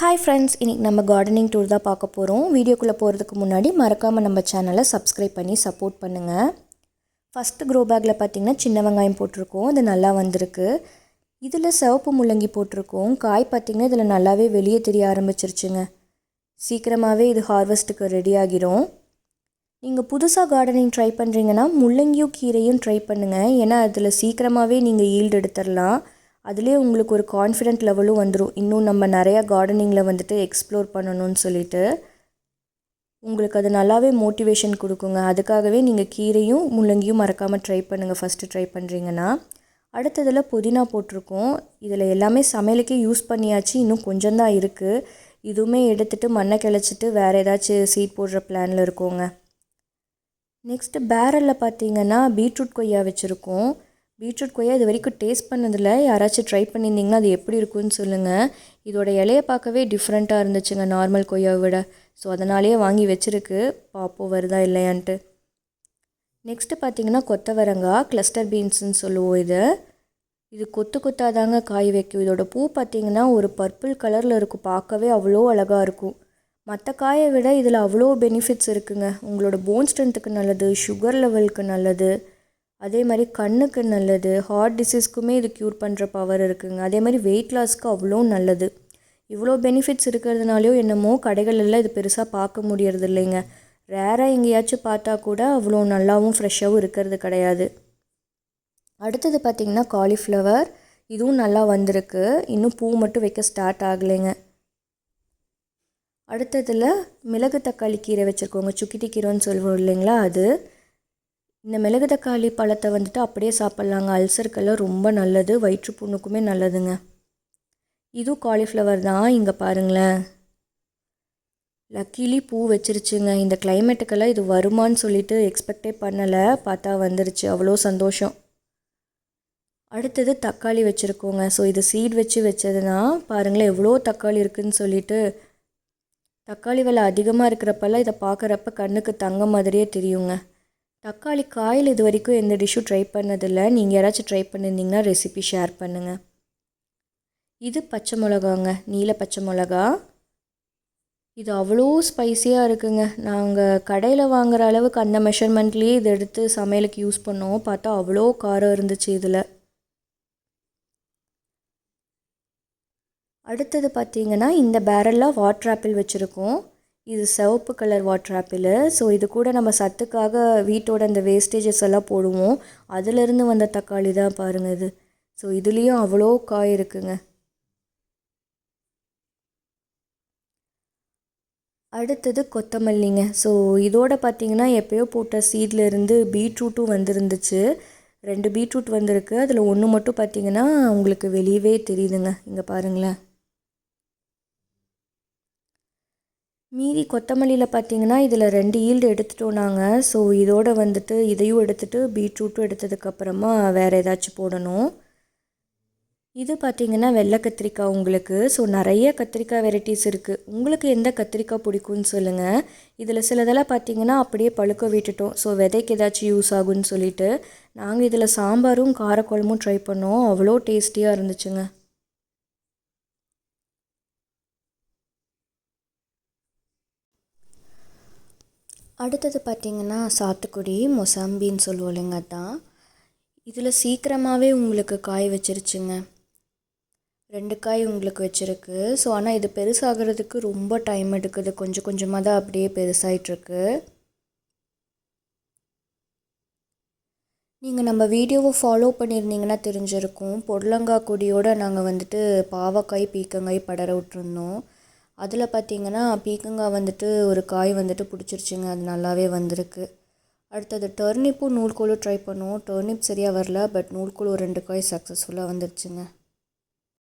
Hi friends இன்றைக்கி நம்ம gardening tour தான் பார்க்க போகிறோம் வீடியோக்குள்ளே போகிறதுக்கு முன்னாடி மறக்காமல் நம்ம சேனலை சப்ஸ்கிரைப் பண்ணி சப்போர்ட் பண்ணுங்கள் ஃபஸ்ட்டு க்ரோ பேக்கில் பார்த்திங்கன்னா சின்ன வெங்காயம் போட்டிருக்கோம். அது நல்லா வந்திருக்கு. இதில் சிவப்பு முள்ளங்கி போட்டிருக்கோம். காய் பார்த்திங்கன்னா இதில் நல்லாவே வெளியே தெரிய ஆரம்பிச்சிருச்சுங்க. சீக்கிரமாகவே இது ஹார்வெஸ்ட்டுக்கு ரெடி ஆகிரும். நீங்கள் புதுசாக கார்டனிங் ட்ரை பண்ணுறீங்கன்னா முள்ளங்கியும் கீரையும் ட்ரை பண்ணுங்கள் ஏன்னா அதில் சீக்கிரமாகவே நீங்கள் ஈல்டு எடுத்துடலாம் அதுலேயே உங்களுக்கு ஒரு கான்ஃபிடென்ட் லெவலும் வந்துடும் இன்னும் நம்ம நிறையா கார்டனிங்கில் வந்துட்டு எக்ஸ்ப்ளோர் பண்ணணும்னு சொல்லிட்டு உங்களுக்கு அது நல்லாவே மோட்டிவேஷன் கொடுக்குங்க. அதுக்காகவே நீங்கள் கீரையும் முள்ளங்கியும் மறக்காமல் ட்ரை பண்ணுங்கள் ஃபஸ்ட்டு ட்ரை பண்ணுறீங்கன்னா அடுத்ததில் புதினா போட்டிருக்கோம். இதில் எல்லாமே சமையலுக்கே யூஸ் பண்ணியாச்சு. இன்னும் கொஞ்சம் தான் இருக்குது இதுவுமே எடுத்துகிட்டு மண்ணை கிளச்சிட்டு வேறு ஏதாச்சும் சீட் போடுற பிளானில் இருக்கோங்க. நெக்ஸ்ட்டு பேரலில் பார்த்தீங்கன்னா பீட்ரூட் கொய்யா வச்சுருக்கோம். பீட்ரூட் கொய்யா இது வரைக்கும் டேஸ்ட் பண்ணதில் யாராச்சும் ட்ரை பண்ணியிருந்தீங்கன்னா அது எப்படி இருக்குன்னு சொல்லுங்கள் இதோட இலையை பார்க்கவே டிஃப்ரெண்ட்டாக இருந்துச்சுங்க நார்மல் கொய்யாவை விட. ஸோ அதனாலேயே வாங்கி வச்சுருக்கு. பாப்போ வருதா இல்லையான்ட்டு. நெக்ஸ்ட்டு பார்த்தீங்கன்னா கொத்தவரங்காய் கிளஸ்டர் பீன்ஸுன்னு சொல்லுவோம் இது. இது கொத்து கொத்தாக தாங்க காய் வைக்கும். இதோட பூ பார்த்திங்கன்னா ஒரு பர்பிள் கலரில் இருக்கும். பார்க்கவே அவ்வளோ அழகாக இருக்கும். மற்ற காயை விட இதில் அவ்வளோ பெனிஃபிட்ஸ் இருக்குங்க. உங்களோட போன் ஸ்ட்ரென்த்துக்கு நல்லது சுகர் லெவலுக்கு நல்லது. அதே மாதிரி கண்ணுக்கு நல்லது ஹார்ட் டிசீஸ்க்குமே இது க்யூர் பண்ணுற பவர் இருக்குங்க. அதே மாதிரி வெயிட் லாஸ்க்கு அவ்வளோ நல்லது. இவ்வளோ பெனிஃபிட்ஸ் இருக்கிறதுனாலையோ என்னமோ கடைகளெல்லாம் இது பெருசாக பார்க்க முடியறது இல்லைங்க ரேராக எங்கேயாச்சும் பார்த்தா கூட அவ்வளோ நல்லாவும் ஃப்ரெஷ்ஷாகவும் இருக்கிறது கிடையாது. அடுத்தது பார்த்திங்கன்னா காலிஃப்ளவர் இதுவும் நல்லா வந்திருக்கு. இன்னும் பூ மட்டும் வைக்க ஸ்டார்ட் ஆகலைங்க. அடுத்ததில் மிளகு தக்காளி கீரை வச்சுருக்கோங்க. சுக்கிட்டி கீரைன்னு சொல்லுவோம் இல்லைங்களா அது. இந்த மிளகு தக்காளி பழத்தை வந்துட்டு அப்படியே சாப்பிட்லாங்க. அல்சருக்கெல்லாம் ரொம்ப நல்லது. வயிற்றுப்புண்ணுக்குமே நல்லதுங்க. இதுவும் காலிஃப்ளவர் தான். இங்கே பாருங்களேன். லக்கிலி பூ வச்சிருச்சுங்க. இந்த கிளைமேட்டுக்கெல்லாம் இது வருமானு சொல்லிட்டு எக்ஸ்பெக்டே பண்ணலை. பார்த்தா வந்துருச்சு. அவ்வளோ சந்தோஷம். அடுத்தது தக்காளி வச்சுருக்கோங்க. ஸோ இது சீட் வச்சு வச்சதுன்னா பாருங்களேன் எவ்வளோ தக்காளி இருக்குதுன்னு சொல்லிட்டு தக்காளி விலை அதிகமாக இருக்கிறப்பெல்லாம் இதை பார்க்குறப்ப கண்ணுக்கு தங்க மாதிரியே தெரியுங்க. தக்காளி காயில் இது வரைக்கும் எந்த டிஷ்ஷும் ட்ரை பண்ணதில்லை. நீங்கள் யாராச்சும் ட்ரை பண்ணியிருந்தீங்கன்னா ரெசிபி ஷேர் பண்ணுங்கள் இது பச்சை மிளகாங்க நீல பச்சை மிளகா. இது அவ்வளோ ஸ்பைஸியாக இருக்குங்க. நாங்கள் கடையில் வாங்குகிற அளவுக்கு அந்த மெஷர்மெண்ட்லேயே இதை எடுத்து சமையலுக்கு யூஸ் பண்ணோம். பார்த்தா அவ்வளோ காரம் இருந்துச்சு இதில். அடுத்தது பார்த்திங்கன்னா இந்த பேரலில் வாட்டர் ஆப்பிள் வச்சுருக்கோம். இது சிவப்பு கலர் வாட்டர் ஆப்பிள் ஸோ இது கூட நம்ம சத்துக்காக வீட்டோட அந்த வேஸ்டேஜஸ் எல்லாம் போடுவோம். அதிலிருந்து வந்த தக்காளி தான் பாருங்கள் இது. ஸோ இதுலேயும் அவ்வளோ காய் இருக்குங்க. அடுத்தது கொத்தமல்லிங்க. ஸோ இதோட பார்த்திங்கன்னா எப்போயோ போட்ட சீட்லேருந்து பீட்ரூட்டும் வந்துருந்துச்சு. ரெண்டு பீட்ரூட் வந்திருக்கு. அதில் ஒன்று மட்டும் பார்த்திங்கன்னா உங்களுக்கு வெளியவே தெரியுதுங்க. இங்கே பாருங்களேன். மீதி கொத்தமல்லியில் பார்த்தீங்கன்னா இதில் ரெண்டு ஈல்டு எடுத்துட்டோம் நாங்கள் ஸோ இதோட வந்துட்டு இதையும் எடுத்துகிட்டு பீட்ரூட்டும் எடுத்ததுக்கப்புறமா வேறு ஏதாச்சும் போடணும். இது பார்த்திங்கன்னா வெள்ளை கத்திரிக்காய் உங்களுக்கு. ஸோ நிறைய கத்திரிக்காய் வெரைட்டிஸ் இருக்குது உங்களுக்கு எந்த கத்திரிக்காய் பிடிக்கும்னு சொல்லுங்கள் இதில் சிலதெல்லாம் பார்த்திங்கன்னா அப்படியே பழுக்க விட்டுட்டோம். ஸோ விதைக்கு ஏதாச்சும் யூஸ் ஆகும்னு சொல்லிட்டு நாங்கள் இதில் சாம்பாரும் காரக்குழம்பும் ட்ரை பண்ணோம். அவ்வளோ டேஸ்டியாக இருந்துச்சுங்க. அடுத்தது பார்த்திங்கன்னா சாத்துக்குடி மொசாம்பின்னு சொல்லுவோம் இல்லைங்க தான் இதில் சீக்கிரமாகவே உங்களுக்கு காய் வச்சிருச்சுங்க. ரெண்டு காய் உங்களுக்கு வச்சுருக்கு. ஸோ ஆனால் இது பெருசாகிறதுக்கு ரொம்ப டைம் எடுக்குது. கொஞ்சம் கொஞ்சமாக தான் அப்படியே பெருசாகிட்ருக்கு நீங்கள் நம்ம வீடியோவை ஃபாலோ பண்ணியிருந்தீங்கன்னா தெரிஞ்சிருக்கும். பொடலங்காய் கொடியோடு நாங்கள் வந்துட்டு பாவக்காய் பீக்கங்காய் படர விட்டுருந்தோம். அதில் பார்த்திங்கன்னா பீக்கங்காய் வந்துட்டு ஒரு காய் வந்துட்டு பிடிச்சிருச்சுங்க. அது நல்லாவே வந்திருக்கு. அடுத்தது டர்னிப்பும் நூல்கோலும் ட்ரை பண்ணுவோம் டர்னிப் சரியாக வரல பட் நூல்கோல் ஒரு ரெண்டு காய் சக்ஸஸ்ஃபுல்லாக வந்துருச்சுங்க.